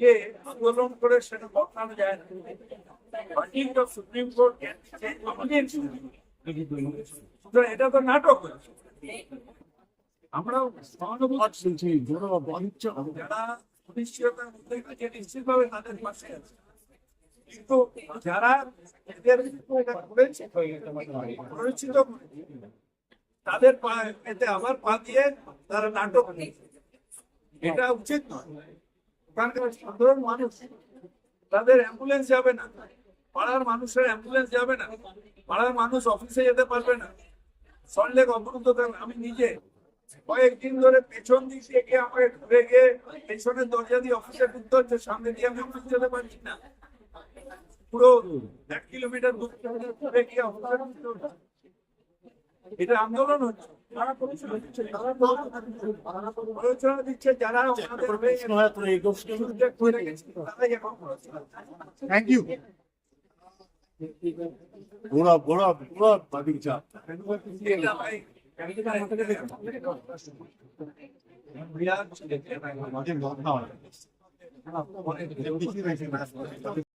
কে আন্দোলন করে সেটা বদলানো যায় না। এটা তো নাটক আমরা সহানুভূতি যারা অনিশ্চয়তার মধ্যে আছে নিশ্চিতভাবে তাদের পাশে আছে। কিন্তু যারা এদের পরিচিত তাদের পা এতে আবার পা দিয়ে তারা নাটক। এটা উচিত নয়। সাধারণ মানুষ, তাদের অ্যাম্বুলেন্স যাবে না। পাড়ার মানুষের অ্যাম্বুলেন্স যাবে না। পাড়ার মানুষ অফিসে যেতে পারবে না। সল্টলেক অবরুদ্ধ আমি নিজে কয়েকদিন ধরে পেছন দিক দিয়ে আমাকে ঘুরে গিয়ে পেছনের দরজা দিয়ে অফিসে ঢুকতে হচ্ছে, সামনে দিয়ে আমি অফিস যেতে পারছি না। পুরো এক কিলোমিটার দূর ঘুরে গিয়ে অফিসে। এটা আন্দোলন হচ্ছে। তারা দিচ্ছে যারা। থ্যাংক ইউ ঘোড়া ঘোড়া ঘোড়া বাগিচা এটা বিরাট